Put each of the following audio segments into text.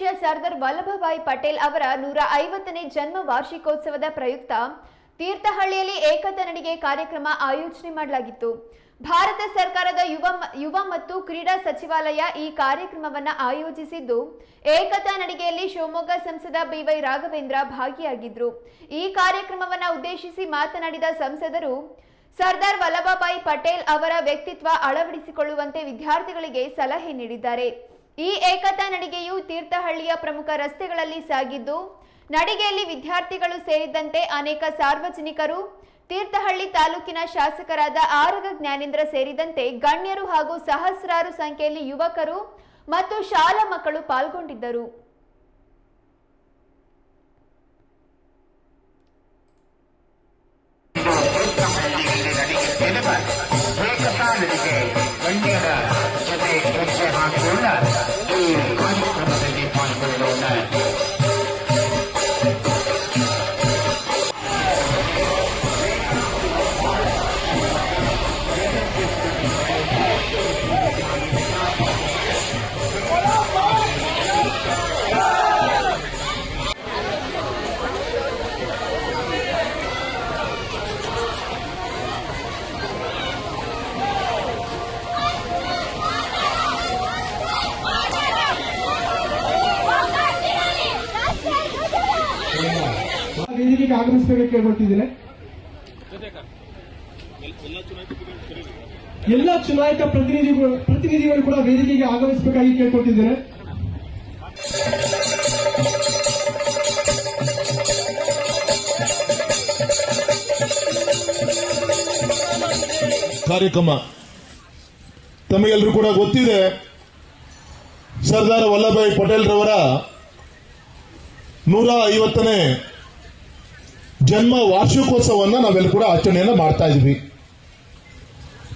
ಸರ್ದಾರ್ ವಲ್ಲಭಭಾಯಿ ಪಟೇಲ್ ಅವರ ನೂರ ಐವತ್ತನೇ ಜನ್ಮ ವಾರ್ಷಿಕೋತ್ಸವದ ಪ್ರಯುಕ್ತ ತೀರ್ಥಹಳ್ಳಿಯಲ್ಲಿ ಏಕತಾ ನಡಿಗೆ ಕಾರ್ಯಕ್ರಮ ಆಯೋಜನೆ ಮಾಡಲಾಗಿತ್ತು. ಭಾರತ ಸರ್ಕಾರದ ಯುವ ಯುವ ಮತ್ತು ಕ್ರೀಡಾ ಸಚಿವಾಲಯ ಈ ಕಾರ್ಯಕ್ರಮವನ್ನು ಆಯೋಜಿಸಿದ್ದು ಏಕತಾ ನಡಿಗೆಯಲ್ಲಿ ಶಿವಮೊಗ್ಗ ಸಂಸದ ಬಿವೈ ರಾಘವೇಂದ್ರ ಭಾಗಿಯಾಗಿದ್ರು. ಈ ಕಾರ್ಯಕ್ರಮವನ್ನು ಉದ್ದೇಶಿಸಿ ಮಾತನಾಡಿದ ಸಂಸದರು, ಸರ್ದಾರ್ ವಲ್ಲಭಭಾಯಿ ಪಟೇಲ್ ಅವರ ವ್ಯಕ್ತಿತ್ವ ಅಳವಡಿಸಿಕೊಳ್ಳುವಂತೆ ವಿದ್ಯಾರ್ಥಿಗಳಿಗೆ ಸಲಹೆ ನೀಡಿದ್ದಾರೆ. ಈ ಏಕತಾ ನಡಿಗೆಯು ತೀರ್ಥಹಳ್ಳಿಯ ಪ್ರಮುಖ ರಸ್ತೆಗಳಲ್ಲಿ ಸಾಗಿದ್ದು, ನಡಿಗೆಯಲ್ಲಿ ವಿದ್ಯಾರ್ಥಿಗಳು ಸೇರಿದಂತೆ ಅನೇಕ ಸಾರ್ವಜನಿಕರು, ತೀರ್ಥಹಳ್ಳಿ ತಾಲೂಕಿನ ಶಾಸಕರಾದ ಆರಗ ಜ್ಞಾನೇಂದ್ರ ಸೇರಿದಂತೆ ಗಣ್ಯರು ಹಾಗೂ ಸಹಸ್ರಾರು ಸಂಖ್ಯೆಯಲ್ಲಿ ಯುವಕರು ಮತ್ತು ಶಾಲಾ ಮಕ್ಕಳು ಪಾಲ್ಗೊಂಡಿದ್ದರು. ಗಣ್ಯರ ವೇದಿಕೆಗೆ ಆಗಮಿಸಬೇಕು ಕೇಳ್ಕೊಟ್ಟಿದ್ದೇನೆ ಎಲ್ಲ ಚುನಾಯಿತ ಪ್ರತಿನಿಧಿಗಳು ಪ್ರತಿನಿಧಿಗಳು ಕೂಡ ವೇದಿಕೆಗೆ ಆಗಮಿಸಬೇಕಾಗಿ ಕೇಳ್ಕೊಟ್ಟಿದ್ದೇನೆ ಕಾರ್ಯಕ್ರಮ ತಮಗೆಲ್ಲರೂ ಕೂಡ ಗೊತ್ತಿದೆ, ಸರ್ದಾರ್ ವಲ್ಲಭಾಯಿ ಪಟೇಲ್ ರವರ ನೂರ ಐವತ್ತನೇ ಜನ್ಮ ವಾರ್ಷಿಕೋತ್ಸವವನ್ನು ನಾವೆಲ್ಲ ಕೂಡ ಆಚರಣೆಯನ್ನು ಮಾಡ್ತಾ ಇದ್ವಿ.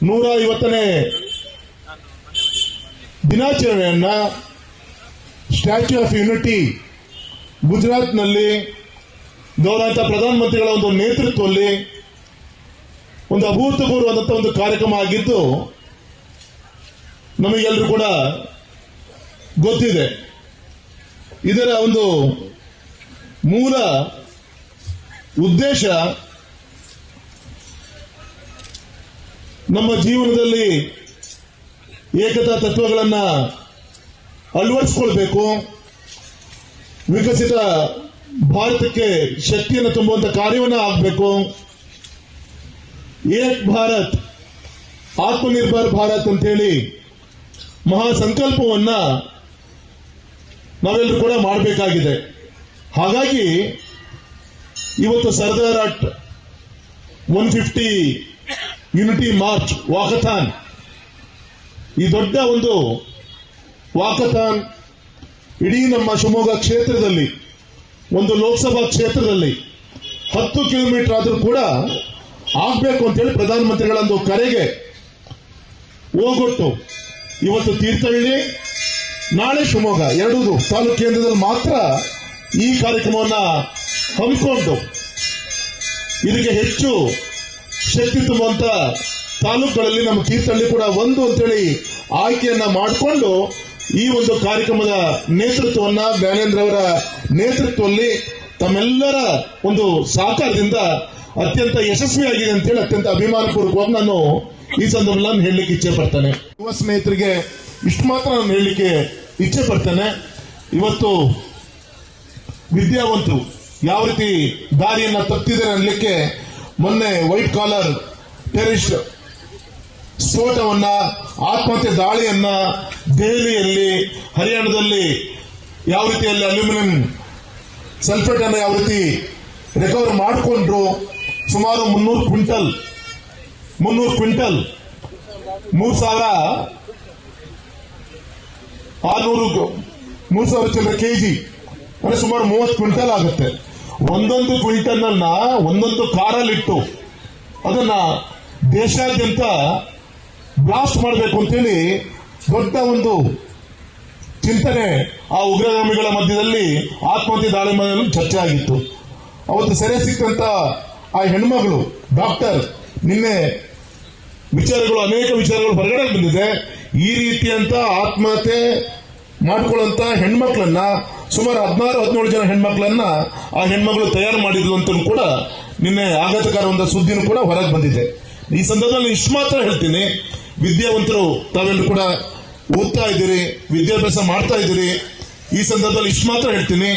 ನೂರ ಐವತ್ತನೇ ದಿನಾಚರಣೆಯನ್ನ ಸ್ಟ್ಯಾಚ್ಯೂ ಆಫ್ ಯೂನಿಟಿ ಗುಜರಾತ್ನಲ್ಲಿ ಗೌರವಂತ ಪ್ರಧಾನಮಂತ್ರಿಗಳ ಒಂದು ನೇತೃತ್ವದಲ್ಲಿ ಒಂದು ಅಭೂತಪೂರ್ವದಂಥ ಒಂದು ಕಾರ್ಯಕ್ರಮ ಆಗಿದ್ದು ನಮಗೆಲ್ಲರೂ ಕೂಡ ಗೊತ್ತಿದೆ. ಇದರ ಒಂದು ಮೂಲ ಉದ್ದೇಶ ನಮ್ಮ ಜೀವನದಲ್ಲಿ ಏಕತಾ ತತ್ವಗಳನ್ನ ಅಳವಡಿಸ್ಕೊಳ್ಬೇಕು. ವಿಕಸಿತ ಭಾರತಕ್ಕೆ ಶಕ್ತಿಯನ್ನು ತುಂಬುವಂತ ಕಾರ್ಯವನ್ನು ಆಗಬೇಕು. ಏಕ್ ಭಾರತ್, ಆತ್ಮನಿರ್ಭರ್ ಭಾರತ್ ಅಂತೇಳಿ ಮಹಾ ಸಂಕಲ್ಪವನ್ನ ನಾವೆಲ್ಲರೂ ಕೂಡ ಮಾಡಬೇಕಾಗಿದೆ. ಹಾಗಾಗಿ ಇವತ್ತು Sardar at one fifty unity march walkathon. ಈ ದೊಡ್ಡ ಒಂದು ವಾಕಥಾನ್ ಇಡೀ ನಮ್ಮ ಶಿವಮೊಗ್ಗ ಕ್ಷೇತ್ರದಲ್ಲಿ, ಒಂದು ಲೋಕಸಭಾ ಕ್ಷೇತ್ರದಲ್ಲಿ ಹತ್ತು ಕಿಲೋಮೀಟರ್ ಆದರೂ ಕೂಡ ಆಗ್ಬೇಕು ಅಂತೇಳಿ ಪ್ರಧಾನಮಂತ್ರಿಗಳ ಒಂದು ಕರೆಗೆ ಹೋಗೊಟ್ಟು ಇವತ್ತು ತೀರ್ಥಹಳ್ಳಿ ನಾಳೆ ಶಿವಮೊಗ್ಗ ಎರಡೂ ತಾಲೂಕು ಕೇಂದ್ರದಲ್ಲಿ ಮಾತ್ರ ಈ ಕಾರ್ಯಕ್ರಮವನ್ನ ಹಮ್ಮಿಕೊಂಡು ಇದಕ್ಕೆ ಹೆಚ್ಚು ಶಕ್ತಿ ತುಂಬುವಂತ ತಾಲೂಕುಗಳಲ್ಲಿ ನಮ್ಮ ತೀರ್ಥಹಳ್ಳಿ ಕೂಡ ಒಂದು ಅಂತೇಳಿ ಆಯ್ಕೆಯನ್ನ ಮಾಡಿಕೊಂಡು ಈ ಒಂದು ಕಾರ್ಯಕ್ರಮದ ನೇತೃತ್ವವನ್ನ ಜ್ಞಾನೇಂದ್ರ ಅವರ ನೇತೃತ್ವದಲ್ಲಿ ತಮ್ಮೆಲ್ಲರ ಒಂದು ಸಹಕಾರದಿಂದ ಅತ್ಯಂತ ಯಶಸ್ವಿಯಾಗಿದೆ ಅಂತೇಳಿ ಅತ್ಯಂತ ಅಭಿಮಾನಪೂರ್ವಕವಾಗಿ ನಾನು ಈ ಸಂದರ್ಭದಲ್ಲಿ ಹೇಳಲಿಕ್ಕೆ ಇಚ್ಛೆ ಪಡ್ತೇನೆ. ಯುವ ಸ್ನೇಹಿತರಿಗೆ ಇಷ್ಟು ಮಾತ್ರ ನಾನು ಹೇಳಲಿಕ್ಕೆ ಇಚ್ಛೆ ಪಡ್ತೇನೆ. ಇವತ್ತು ವಿದ್ಯಾವಂತರು ಯಾವ ರೀತಿ ದಾರಿಯನ್ನ ತಪ್ಪಿದ್ದಾರೆ ಅನ್ನಲಿಕ್ಕೆ ಮೊನ್ನೆ ವೈಟ್ ಕಾಲರ್ ಟೆರಿಸ್ಟ್ ಸ್ಫೋಟವನ್ನ ಆತ್ಮಹತ್ಯೆ ದಾಳಿಯನ್ನ ದೆಹಲಿಯಲ್ಲಿ, ಹರಿಯಾಣದಲ್ಲಿ ಯಾವ ರೀತಿಯಲ್ಲಿ ಅಲ್ಯೂಮಿನಿಯಂ ಸಲ್ಫೇಟ್ ಅನ್ನು ಯಾವ ರೀತಿ ರಿಕವರ್ ಮಾಡಿಕೊಂಡ್ರು, ಸುಮಾರು ಮುನ್ನೂರು ಕ್ವಿಂಟಲ್ ಮುನ್ನೂರು ಕ್ವಿಂಟಲ್, ಮೂರು ಸಾವಿರ ಆರ್ನೂರು ಮೂರು ಸಾವಿರ ಚಿಲ್ಲರೆ ಕೆಜಿ, ಅಂದ್ರೆ ಸುಮಾರು ಮೂವತ್ತು ಕ್ವಿಂಟಲ್ ಆಗುತ್ತೆ. ಒಂದೊಂದು ಕ್ವಿಂಟಲ್ ಒಂದೊಂದು ಕಾರಲ್ಲಿಟ್ಟು ಅದನ್ನ ದೇಶಾದ್ಯಂತ ಬ್ಲಾಸ್ಟ್ ಮಾಡಬೇಕು ಅಂತೇಳಿ ದೊಡ್ಡ ಒಂದು ಚಿಂತನೆ ಆ ಉಗ್ರಗಾಮಿಗಳ ಮಧ್ಯದಲ್ಲಿ ಆತ್ಮಹತ್ಯೆ ದಾಳಿ ಚರ್ಚೆ ಆಗಿತ್ತು. ಅವತ್ತು ಸೆರೆ ಸಿಕ್ಕಂತ ಆ ಹೆಣ್ಮಗಳು, ಡಾಕ್ಟರ್, ನಿನ್ನೆ ವಿಚಾರಗಳು, ಅನೇಕ ವಿಚಾರಗಳು ಹೊರಗಡೆ ಬಂದಿದೆ. ಈ ರೀತಿಯಂತ ಆತ್ಮಹತ್ಯೆ ಮಾಡಿಕೊಳ್ಳುವಂತ ಹೆಣ್ಮಕ್ಳನ್ನ ಸುಮಾರು ಹದಿನಾರು, ಹದಿನೇಳು ಜನ ಹೆಣ್ಮಕ್ಳನ್ನ ಆ ಹೆಣ್ಮಗಳು ತಯಾರು ಮಾಡಿದ್ಲು ಅಂತ ಕೂಡ ನಿನ್ನೆ ಆಘಾತಕಾರ ಒಂದು ಸುದ್ದಿನೂ ಕೂಡ ಹೊರಗೆ ಬಂದಿದೆ. ಈ ಸಂದರ್ಭದಲ್ಲಿ ಇಷ್ಟು ಮಾತ್ರ ಹೇಳ್ತೀನಿ, ವಿದ್ಯಾವಂತರು ತಾವೆಲ್ಲರೂ ಕೂಡ ಓದ್ತಾ ಇದ್ದೀರಿ, ವಿದ್ಯಾಭ್ಯಾಸ ಮಾಡ್ತಾ ಇದ್ದೀರಿ, ಈ ಸಂದರ್ಭದಲ್ಲಿ ಇಷ್ಟು ಮಾತ್ರ ಹೇಳ್ತೀನಿ